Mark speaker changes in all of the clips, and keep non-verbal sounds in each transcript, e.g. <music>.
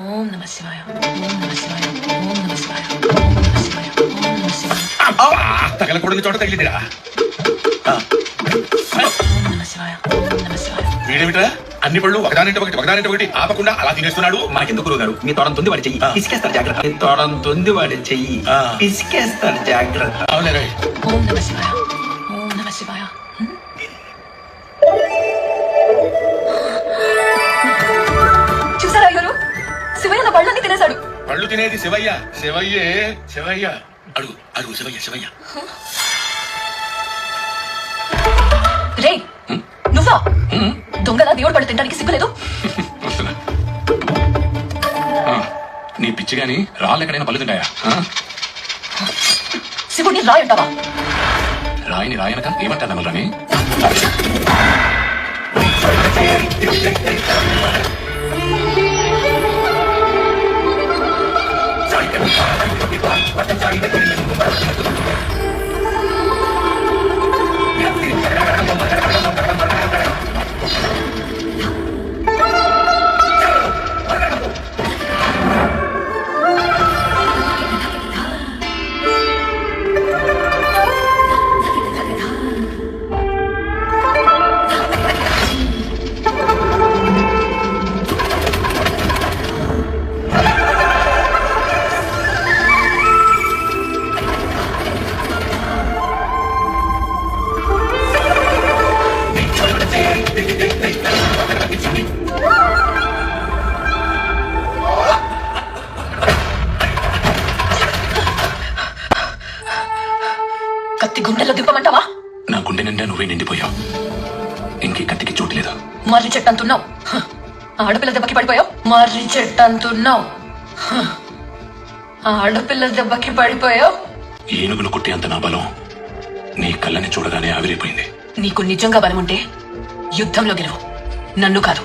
Speaker 1: ఓం నమ శివాయ. ఓం నమ శివాయ ఓం నమ శివాయ ఓం నమ శివాయ ఓం నమ శివాయ
Speaker 2: తగలకూడని చోట తగిలిందిరా. ఆ,
Speaker 1: ఓం నమ శివాయ ఓం నమ శివాయ
Speaker 2: వీడేమిట్రా? అన్ని పళ్ళు ఒకదానింటి ఒకటి ఒకదానింటి ఒకటి ఆపకుండా అలా తినేస్తున్నాడు?
Speaker 3: మనకెందుకు గురువు గారు మీ తోడం తొంది వాడి చెయ్యి.
Speaker 2: ఆ.
Speaker 3: పిసికేస్తారు జాగ్రత్త. మీ తోడం తొంది వాడి చెయ్యి. పిసికేస్తారు జాగ్రత్త.
Speaker 2: అవునే రే.
Speaker 1: ఓం నమ శివాయ.
Speaker 4: శివయ్య నా పళ్ళన్నీ తినేశాడు.
Speaker 2: పళ్ళు తినేది శివయ్య. శివయ్యే శివయ్య. అడుగు అడుగు శివయ్య శివయ్య.
Speaker 4: రే నువ్వా? దొంగలా దేవుడు పళ్ళు తినడానికి సిగ్గులేదు? <laughs>
Speaker 5: వస్తున్నా. ఆ, నీ పిచ్చి గాని రాళ్ళు ఎక్కడైనా పళ్ళు తింటాయా? ఆ?
Speaker 4: శివుడిని రాయి అంటావా?
Speaker 5: రాయిని రాయనక ఏమంటారు నమ్మరాని Thank you.
Speaker 4: కత్తి గుండెల్లో దింపమంటావా?
Speaker 5: నా గుండె నిండా నువ్వే నిండిపోయావు. ఇంకే కత్తికి చోటు లేదు?
Speaker 4: మర్రి చెట్టు అంటున్నావు. ఆడపిల్ల దెబ్బకి పడిపోయావు? మర్రి చెట్టు అంటున్నావు. ఆడపిల్ల దెబ్బకి పడిపోయావు?
Speaker 5: ఏనుగును కొట్టి అంత నా బలం నీ కళ్ళని చూడగానే ఆవిరైపోయింది.
Speaker 4: నీకు నిజంగా బలం ఉంటే యుద్ధంలో గెలువు. నన్ను కాదు.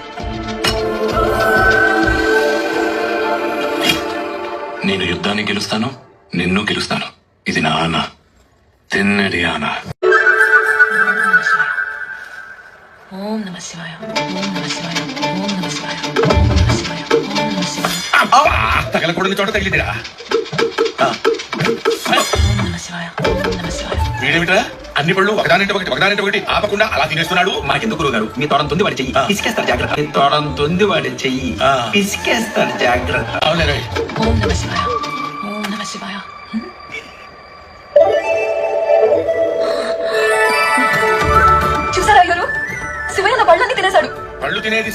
Speaker 5: నేను యుద్ధాన్ని గెలుస్తాను నిన్ను గెలుస్తాను. ఇది నా ఆన. తిన్నడి ఆన
Speaker 1: ఓం నమ శివాయ ఓం నమ శివాయ ఓం నమ శివాయ ఓం నమ శివాయ ఓం నమ శివాయ.
Speaker 2: తగలకూడని చోట తగిలిందిరా. ఆ,
Speaker 1: ఓం నమ శివాయ ఓం నమ శివాయ.
Speaker 2: వీడేమిట్రా? అన్ని పళ్ళు ఒకదానింటి ఒకటి ఒకదానింటి ఒకటి ఆపకుండా అలా తినేస్తున్నాడు?
Speaker 3: మనకెందుకు గురువు గారు మీ తోడం తొంది వాడి చెయ్యి. పిసికేస్తారు జాగ్రత్త. మీ తోడం తొంది వాడి చెయ్యి.
Speaker 2: ఆ.
Speaker 3: పిసికేస్తారు జాగ్రత్త.
Speaker 2: అవునే
Speaker 1: ఓం నమ శివాయ ఓం నమ శివాయ.
Speaker 2: పళ్ళు తినేది